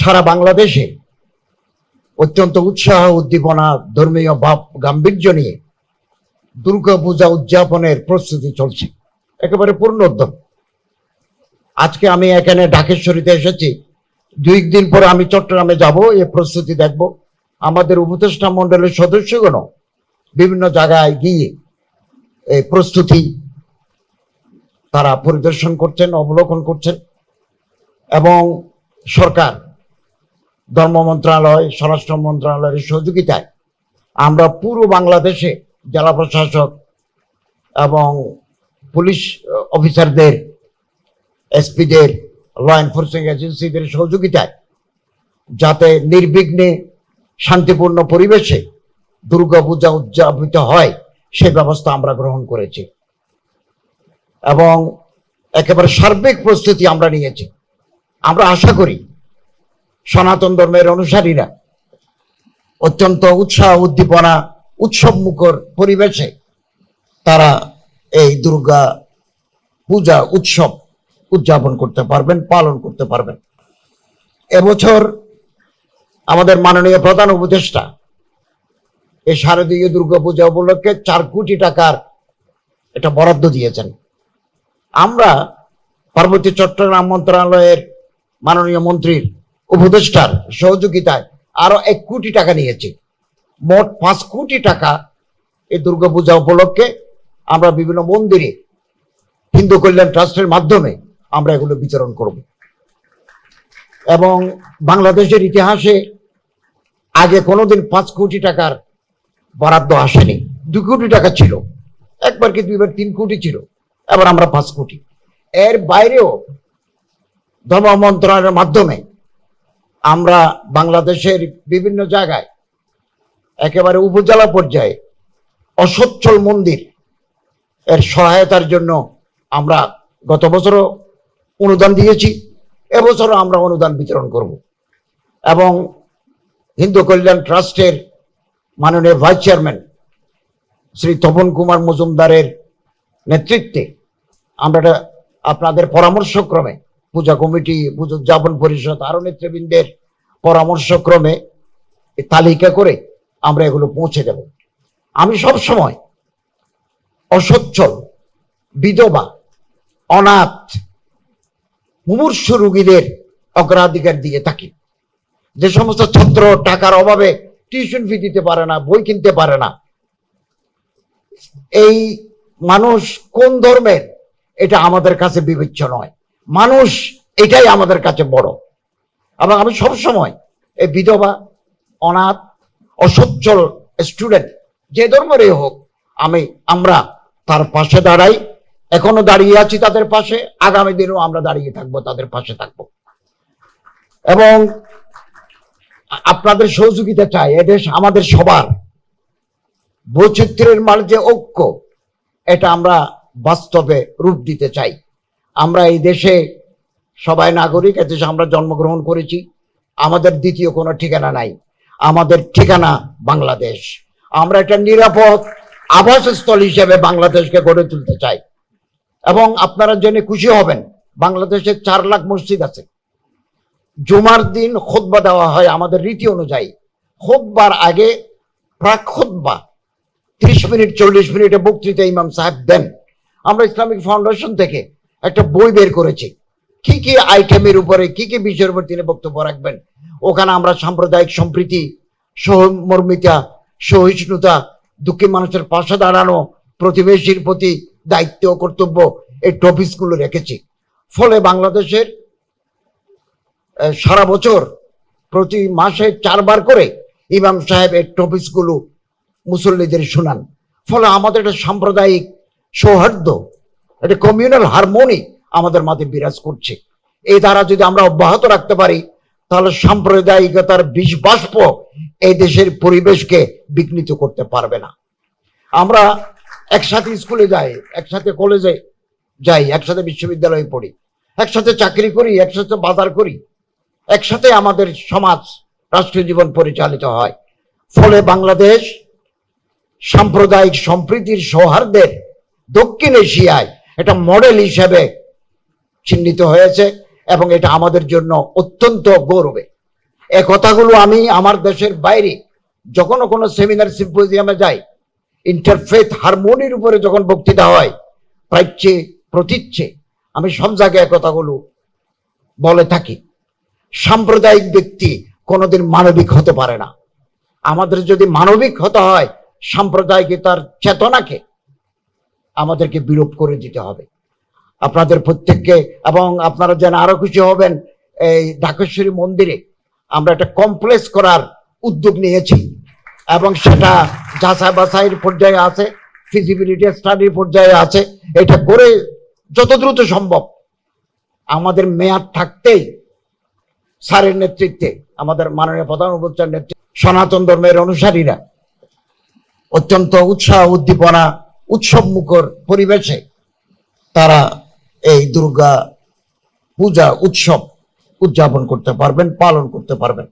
সারা বাংলাদেশে অত্যন্ত উৎসাহ, উদ্দীপনা, ধর্মীয় ভাব, গাম্ভীর্য নিয়ে দুর্গা পূজা উদযাপনের প্রস্তুতি চলছে। একেবারে পূর্ণ উদ্যম আজকে আমি এখানে ঢাকেশ্বরীতে এসেছি। দুই দিন পরে আমি চট্টগ্রামে যাব, এ প্রস্তুতি দেখব। আমাদের উপদেষ্টা মণ্ডলের সদস্যগণ বিভিন্ন জায়গায় গিয়ে এই প্রস্তুতি তারা পরিদর্শন করছেন, অবলোকন করছেন এবং সরকার ধর্ম মন্ত্রণালয়, স্বরাষ্ট্র মন্ত্রণালয়ের সহযোগিতায় আমরা পুরো বাংলাদেশে জেলা প্রশাসক এবং পুলিশ অফিসারদের, এসপিদের ল এনফোর্সিং এজেন্সিদের সহযোগিতায় যাতে নির্বিঘ্নে শান্তিপূর্ণ পরিবেশে দুর্গাপূজা উদযাপিত হয়, সে ব্যবস্থা আমরা গ্রহণ করেছি। এবং একেবারে সার্বিক প্রস্তুতি আমরা নিয়েছি। আমরা আশা করি সনাতন ধর্মের অনুসারীরা অত্যন্ত উৎসাহ, উদ্দীপনা, উৎসব মুখর পরিবেশে তারা এই দুর্গা পূজা উৎসব উদযাপন করতে পারবেন, পালন করতে পারবেন। এবছর আমাদের মাননীয় প্রধান উপদেষ্টা এই শারদীয় দুর্গা পূজা উপলক্ষে চার কোটি টাকার এটা বরাদ্দ দিয়েছেন। আমরা পার্বতী চট্টগ্রাম মন্ত্রণালয়ের মাননীয় মন্ত্রীর উপদেষ্টার সহযোগিতায় আরও এক কোটি টাকা নিয়েছি। মোট পাঁচ কোটি টাকা এই দুর্গাপূজা উপলক্ষে আমরা বিভিন্ন মন্দিরে হিন্দু কল্যাণ ট্রাস্টের মাধ্যমে আমরা এগুলো বিতরণ করব। এবং বাংলাদেশের ইতিহাসে আগে কোনোদিন পাঁচ কোটি টাকার বরাদ্দ আসেনি। দু কোটি টাকা ছিল, একবার কি দুইবার তিন কোটি ছিল, এবার আমরা পাঁচ কোটি। এর বাইরেও ধর্ম মন্ত্রণালয়ের মাধ্যমে আমরা বাংলাদেশের বিভিন্ন জায়গায় একেবারে উপজেলা পর্যায়ে অসচ্ছল মন্দির এর সহায়তার জন্য আমরা গত বছরও অনুদান দিয়েছি, এবছরও আমরা অনুদান বিতরণ করব। এবং হিন্দু কল্যাণ ট্রাস্টের মাননীয় ভাইস চেয়ারম্যান শ্রী তপন কুমার মজুমদারের নেতৃত্বে আমরা আপনাদের পরামর্শক্রমে পূজা কমিটি, পুজো উদযাপন পরিষদ, আরও নেতৃবৃন্দের পরামর্শক্রমে তালিকা করে আমরা এগুলো পৌঁছে দেব। আমি সব সময় অসচ্ছল, বিধবা, অনাথ, মুমূর্ষ রোগীদের অগ্রাধিকার দিয়ে থাকি। যে সমস্ত ছাত্র টাকার অভাবে টিউশন ফি দিতে পারে না, বই কিনতে পারে না। এই মানুষ কোন ধর্মের? এটা আমাদের কাছে বিবেচ্য নয়। মানুষ এটাই আমাদের কাছে বড়। এবং আমি সবসময় এই বিধবা, অনাথ, অসচ্ছল স্টুডেন্ট যে ধর্মেরই হোক, আমি, আমরা তার পাশে দাঁড়াই। এখনও দাঁড়িয়ে আছি তাদের পাশে। আগামী দিনেও আমরা দাঁড়িয়ে থাকব, তাদের পাশে থাকব। এবং আপনাদের সহযোগিতা চাই। এদেশ আমাদের সবার। বৈচিত্র্যের মাঝে ঐক্য, এটা আমরা বাস্তবে রূপ দিতে চাই। আমরা এই দেশে সবাই নাগরিক এদেশে আমরা জন্মগ্রহণ করেছি। আমাদের দ্বিতীয় কোনো ঠিকানা নাই। আমাদের ঠিকানা বাংলাদেশ। আমরা একটা নিরাপদ আবাসস্থল হিসেবে বাংলাদেশকে গড়ে তুলতে চাই। এবং আপনারা জেনে খুশি হবেন, বাংলাদেশে চার লাখ মসজিদ আছে। জুমার দিন খোদবা দেওয়া হয় আমাদের রীতি অনুযায়ী। খোদবার আগে প্রাক খোদবা ত্রিশ মিনিট, চল্লিশ মিনিটে বক্তৃতা ইমাম সাহেব দেন। আমরা ইসলামিক ফাউন্ডেশন থেকে একটা বই বের করেছি। কি কি আইটেমের উপরে কি কি বিষয়ের উপর তিনি বক্তব্য রাখবেন? ওখানে আমরা সাম্প্রদায়িক সম্প্রীতি, সহমর্মিতা, সহিষ্ণুতা, দুঃখী মানুষের পাশে দাঁড়ানো, প্রতিবেশীর প্রতি দায়িত্ব কর্তব্য এই টপিকসগুলো রেখেছি। ফলে বাংলাদেশের সারা বছর প্রতি মাসে চারবার করে ইমাম সাহেব এই টপিকসগুলো মুসল্লিদের শোনান। ফলে আমাদের একটা সাম্প্রদায়িক সৌহার্দ্য একটা কমিউনাল হারমোনি আমাদের মাঝে বিরাজ করছে। এই দ্বারা যদি আমরা অব্যাহত রাখতে পারি, তাহলে সাম্প্রদায়িকতার বিষ বাষ্প এই দেশের পরিবেশকে বিঘ্নিত করতে পারবে না। আমরা একসাথে স্কুলে যাই, একসাথে কলেজে যাই, একসাথে বিশ্ববিদ্যালয়ে পড়ি, একসাথে চাকরি করি, একসাথে বাজার করি, একসাথে আমাদের সমাজ, রাষ্ট্রীয় জীবন পরিচালিত হয়। ফলে বাংলাদেশ সাম্প্রদায়িক সম্প্রীতির সৌহার্দ্যের দক্ষিণ এশিয়ায় একটা মডেল হিসেবে চিহ্নিত হয়েছে এবং এটা আমাদের জন্য অত্যন্ত গৌরবে। এ কথাগুলো আমি আমার দেশের বাইরে যখনও কোনো সেমিনার সিম্পোজিয়ামে যাই ইন্টারফেথ হারমোনির উপরে যখন বক্তৃতা হয় প্রাচ্যে প্রতীচ্ছে, আমি সব জায়গায় কথাগুলো বলে থাকি। সাম্প্রদায়িক ব্যক্তি কোনোদিন মানবিক হতে পারে না। আমাদের যদি মানবিক হতে হয়, সাম্প্রদায়িকতার চেতনাকে আমাদেরকে বিরূপ করে দিতে হবে। আপনাদের প্রত্যেককে এবং আপনারা যেন আরও খুশি হবেন এই ঢাকেশ্বরী মন্দিরে, আমরা একটা কমপ্লেক্স করার উদ্যোগ নিয়েছি এবং সেটা যাচাই বাছাইয়ের পর্যায়ে আছে ফিজিবিলিটি স্টাডির পর্যায়ে আছে। এটা করে যত দ্রুত সম্ভব আমাদের মেয়াদ থাকতেই স্যারের নেতৃত্বে, আমাদের মাননীয় প্রধান উপচার নেতৃত্বে, সনাতন ধর্মের অনুসারীরা অত্যন্ত উৎসাহ, উদ্দীপনা উৎসব মুখর পরিবেশে তারা এই দুর্গা পূজা উৎসব উদযাপন করতে পারবেন পালন করতে পারবেন।